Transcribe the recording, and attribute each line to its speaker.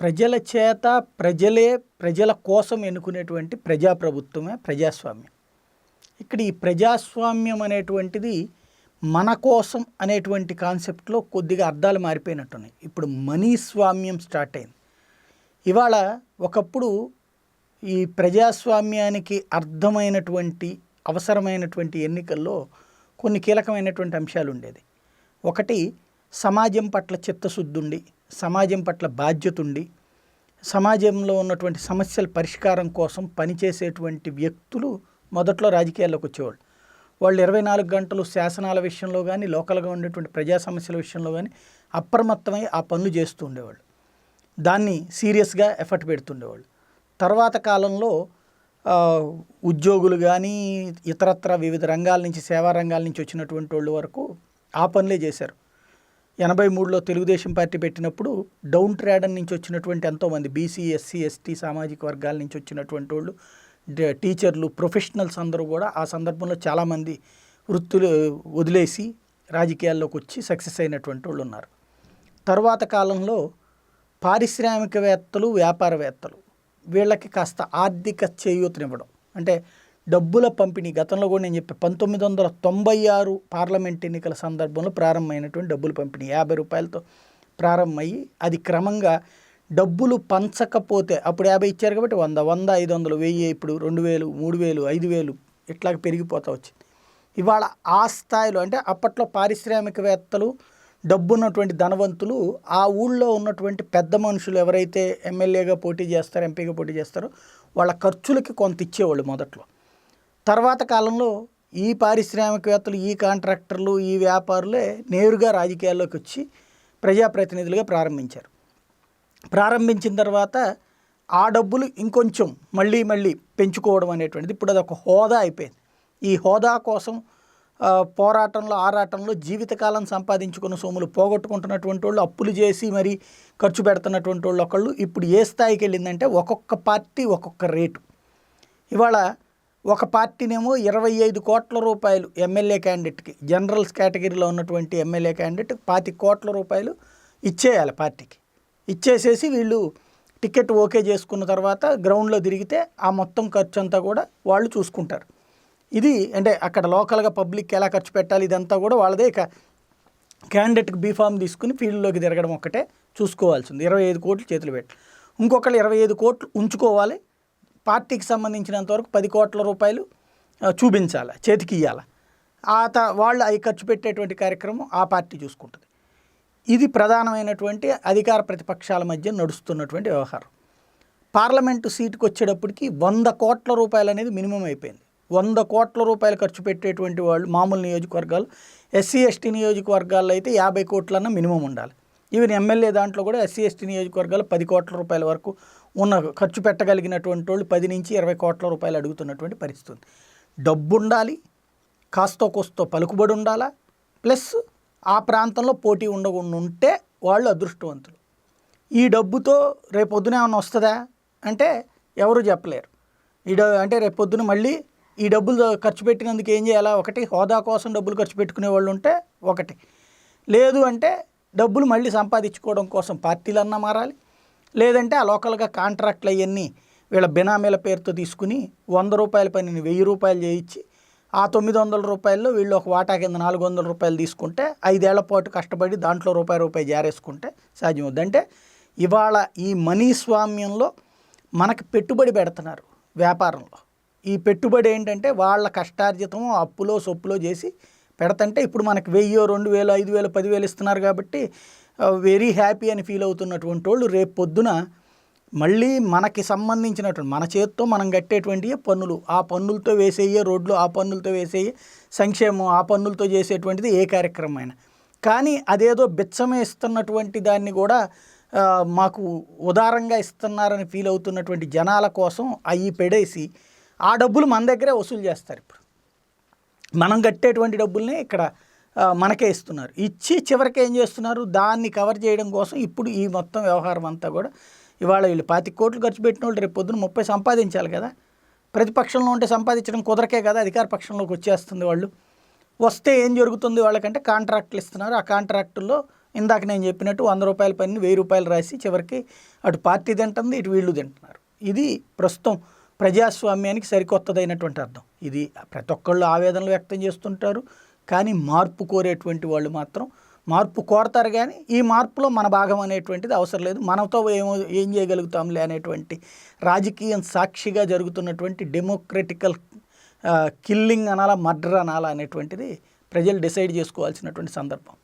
Speaker 1: ప్రజల చేత ప్రజలే ప్రజల కోసం ఎన్నుకునేటువంటి ప్రజాప్రభుత్వమే ప్రజాస్వామ్యం. ఇక్కడ ఈ ప్రజాస్వామ్యం అనేటువంటిది మన కోసం అనేటువంటి కాన్సెప్ట్లో కొద్దిగా అర్థాలు మారిపోయినట్టున్నాయి. ఇప్పుడు మనీ స్వామ్యం స్టార్ట్ అయింది. ఇవాళ ఒకప్పుడు ఈ ప్రజాస్వామ్యానికి అర్థమైనటువంటి అవసరమైనటువంటి ఎన్నికల్లో కొన్ని కీలకమైనటువంటి అంశాలు ఉండేది. ఒకటి సమాజం పట్ల చిత్తశుద్ధి ఉండి సమాజం పట్ల బాధ్యత ఉండి సమాజంలో ఉన్నటువంటి సమస్యల పరిష్కారం కోసం పనిచేసేటువంటి వ్యక్తులు మొదట్లో రాజకీయాల్లోకి వచ్చేవాళ్ళు. వాళ్ళు ఇరవై నాలుగు గంటలు శాసనాల విషయంలో కానీ లోకల్గా ఉండేటువంటి ప్రజా సమస్యల విషయంలో కానీ అప్రమత్తమై ఆ పనులు చేస్తూ ఉండేవాళ్ళు. దాన్ని సీరియస్గా ఎఫర్ట్ పెడుతుండేవాళ్ళు. తర్వాత కాలంలో ఉద్యోగులు కానీ ఇతరత్ర వివిధ రంగాల నుంచి సేవా రంగాల నుంచి వచ్చినటువంటి వాళ్ళు వరకు ఆ పనులే చేశారు. ఎనభై మూడులో తెలుగుదేశం పార్టీ పెట్టినప్పుడు డౌన్ ట్రాడన్ నుంచి వచ్చినటువంటి ఎంతోమంది బీసీ ఎస్సీ ఎస్టీ సామాజిక వర్గాల నుంచి వచ్చినటువంటి వాళ్ళు టీచర్లు ప్రొఫెషనల్స్ అందరూ కూడా ఆ సందర్భంలో చాలామంది వృత్తులు వదిలేసి రాజకీయాల్లోకి వచ్చి సక్సెస్ అయినటువంటి వాళ్ళు ఉన్నారు. తర్వాత కాలంలో పారిశ్రామికవేత్తలు వ్యాపారవేత్తలు వీళ్ళకి కాస్త ఆర్థిక చేయూతనివ్వడం అంటే డబ్బుల పంపిణీ గతంలో కూడా నేను చెప్పి పంతొమ్మిది వందల తొంభై ఆరు పార్లమెంట్ ఎన్నికల సందర్భంలో ప్రారంభమైనటువంటి డబ్బులు పంపిణీ యాభై రూపాయలతో ప్రారంభమయ్యి అది క్రమంగా డబ్బులు పంచకపోతే అప్పుడు యాభై ఇచ్చారు కాబట్టి వంద వంద ఐదు వందలు వెయ్యి ఇప్పుడు రెండు వేలు మూడు వేలు ఐదు వేలు ఇట్లాగ పెరిగిపోతూ వచ్చింది. ఇవాళ ఆ స్థాయిలో అంటే అప్పట్లో పారిశ్రామికవేత్తలు డబ్బున్నటువంటి ధనవంతులు ఆ ఊళ్ళో ఉన్నటువంటి పెద్ద మనుషులు ఎవరైతే ఎమ్మెల్యేగా పోటీ చేస్తారో ఎంపీగా పోటీ చేస్తారో వాళ్ళ ఖర్చులకి కొంత ఇచ్చేవాళ్ళు మొదట్లో. తర్వాత కాలంలో ఈ పారిశ్రామికవేత్తలు ఈ కాంట్రాక్టర్లు ఈ వ్యాపారులే నేరుగా రాజకీయాల్లోకి వచ్చి ప్రజాప్రతినిధులుగా ప్రారంభించారు. ప్రారంభించిన తర్వాత ఆ డబ్బులు ఇంకొంచెం మళ్ళీ మళ్ళీ పెంచుకోవడం అనేటువంటిది ఇప్పుడు అది ఒక హోదా అయిపోయింది. ఈ హోదా కోసం పోరాటంలో ఆరాటంలో జీవితకాలం సంపాదించుకున్న సొమ్ములు పోగొట్టుకుంటున్నటువంటి వాళ్ళు అప్పులు చేసి మరి ఖర్చు పెడుతున్నటువంటి వాళ్ళు ఒకళ్ళు ఇప్పుడు ఏ స్థాయికి వెళ్ళిందంటే ఒక్కొక్క పార్టీ ఒక్కొక్క రేటు. ఇవాళ ఒక పార్టీనేమో ఇరవై ఐదు కోట్ల రూపాయలు ఎమ్మెల్యే క్యాండిడేట్కి జనరల్స్ కేటగిరీలో ఉన్నటువంటి ఎమ్మెల్యే క్యాండిడేట్ పాతి కోట్ల రూపాయలు ఇచ్చేయాలి పార్టీకి. ఇచ్చేసేసి వీళ్ళు టికెట్ ఓకే చేసుకున్న తర్వాత గ్రౌండ్లో తిరిగితే ఆ మొత్తం ఖర్చు అంతా కూడా వాళ్ళు చూసుకుంటారు. ఇది అంటే అక్కడ లోకల్గా పబ్లిక్ ఎలా ఖర్చు పెట్టాలి ఇదంతా కూడా వాళ్ళదే. ఇక క్యాండిడేట్కి బీఫామ్ తీసుకుని ఫీల్డ్లోకి తిరగడం ఒక్కటే చూసుకోవాల్సింది. ఇరవై ఐదు కోట్లు చేతులు పెట్టి ఇంకొకళ్ళు ఇరవై ఐదు కోట్లు ఉంచుకోవాలి. పార్టీకి సంబంధించినంత వరకు పది కోట్ల రూపాయలు చూపించాలి చేతికి ఇవ్వాలి ఆ త వాళ్ళు అవి ఖర్చు పెట్టేటువంటి కార్యక్రమం ఆ పార్టీ చూసుకుంటుంది. ఇది ప్రధానమైనటువంటి అధికార ప్రతిపక్షాల మధ్య నడుస్తున్నటువంటి వ్యవహారం. పార్లమెంటు సీటుకు వచ్చేటప్పటికి వంద కోట్ల రూపాయలు అనేది మినిమం అయిపోయింది. వంద కోట్ల రూపాయలు ఖర్చు పెట్టేటువంటి వాళ్ళు మామూలు నియోజకవర్గాలు ఎస్సీ ఎస్టీ నియోజకవర్గాల్లో అయితే యాభై కోట్లన్నా మినిమం ఉండాలి. ఈవెన్ ఎమ్మెల్యే దాంట్లో కూడా ఎస్సీ ఎస్టీ నియోజకవర్గాలు పది కోట్ల రూపాయల వరకు ఉన్న ఖర్చు పెట్టగలిగినటువంటి వాళ్ళు పది నుంచి ఇరవై కోట్ల రూపాయలు అడుగుతున్నటువంటి పరిస్థితి ఉంది. డబ్బు ఉండాలి కాస్తో కోస్తో పలుకుబడి ఉండాలా? ప్లస్ ఆ ప్రాంతంలో పోటీ ఉండకుండా ఉంటే వాళ్ళు అదృష్టవంతులు. ఈ డబ్బుతో రేపు పొద్దున ఏమైనా వస్తుందా? అంటే ఎవరు చెప్పలేరు. ఈ డ అంటే రేపొద్దున మళ్ళీ ఈ డబ్బులు ఖర్చు పెట్టినందుకు ఏం చేయాలా? ఒకటి హోదా కోసం డబ్బులు ఖర్చు పెట్టుకునే వాళ్ళు ఉంటే ఒకటి. లేదు అంటే డబ్బులు మళ్ళీ సంపాదించుకోవడం కోసం పార్టీలన్నా మారాలి. లేదంటే ఆ లోకల్గా కాంట్రాక్ట్లు అవన్నీ వీళ్ళ బినామీల పేరుతో తీసుకుని వంద రూపాయల పనిని వెయ్యి రూపాయలు చేయించి ఆ తొమ్మిది వందల రూపాయల్లో వీళ్ళు ఒక వాటా కింద నాలుగు వందల రూపాయలు తీసుకుంటే ఐదేళ్ళ పాటు కష్టపడి దాంట్లో రూపాయి రూపాయి జారేసుకుంటే సాధ్యమవుద్ది. అంటే ఇవాళ ఈ మనీ స్వామ్యంలో మనకు పెట్టుబడి పెడుతున్నారు వ్యాపారంలో. ఈ పెట్టుబడి ఏంటంటే వాళ్ళ కష్టార్జితం అప్పులో సొప్పులో చేసి పెడతంటే ఇప్పుడు మనకు వెయ్యో రెండు వేలు ఐదు వేలు పదివేలు ఇస్తున్నారు కాబట్టి వెరీ హ్యాపీ అని ఫీల్ అవుతున్నటువంటి వాళ్ళు రేపు పొద్దున మళ్ళీ మనకి సంబంధించినటువంటి మన చేత్తో మనం కట్టేటువంటి పన్నులు ఆ పన్నులతో వేసేయే రోడ్లు ఆ పన్నులతో వేసేయే సంక్షేమం ఆ పన్నులతో చేసేటువంటిది ఏ కార్యక్రమం అయినా కానీ అదేదో బిచ్చమే ఇస్తున్నటువంటి దాన్ని కూడా మాకు ఉదారంగా ఇస్తున్నారని ఫీల్ అవుతున్నటువంటి జనాల కోసం అవి పెడేసి ఆ డబ్బులు మన దగ్గరే వసూలు చేస్తారు ఇప్పుడు. మనం కట్టేటువంటి డబ్బుల్ని ఇక్కడ మనకే ఇస్తున్నారు. ఇచ్చి చివరికి ఏం చేస్తున్నారు? దాన్ని కవర్ చేయడం కోసం ఇప్పుడు ఈ మొత్తం వ్యవహారం అంతా కూడా ఇవాళ వీళ్ళు పాతి కోట్లు ఖర్చు పెట్టిన వాళ్ళు రేపు పొద్దున ముప్పై సంపాదించాలి కదా. ప్రతిపక్షంలో ఉంటే సంపాదించడం కుదరకే కదా అధికార పక్షంలోకి వచ్చేస్తుంది వాళ్ళు. వస్తే ఏం జరుగుతుంది వాళ్ళకంటే కాంట్రాక్టులు ఇస్తున్నారు. ఆ కాంట్రాక్టుల్లో ఇందాక నేను చెప్పినట్టు వంద రూపాయల పని వెయ్యి రూపాయలు రాసి చివరికి అటు పార్టీ తింటుంది ఇటు వీళ్ళు తింటున్నారు. ఇది ప్రస్తుతం ప్రజాస్వామ్యానికి సరికొత్తదైనటువంటి అర్థం. ఇది ప్రతి ఒక్కళ్ళు ఆవేదనలు వ్యక్తం చేస్తుంటారు కానీ మార్పు కోరేటువంటి వాళ్ళు మాత్రం మార్పు కోరతారు కానీ ఈ మార్పులో మన భాగం అనేటువంటిది అవసరం లేదు. మనతో ఏమో ఏం చేయగలుగుతాంలే అనేటువంటి రాజకీయం సాక్షిగా జరుగుతున్నటువంటి డెమోక్రటికల్ కిల్లింగ్ అనాలా మర్డర్ అనాలా అనేటువంటిది ప్రజలు డిసైడ్ చేసుకోవాల్సినటువంటి సందర్భం.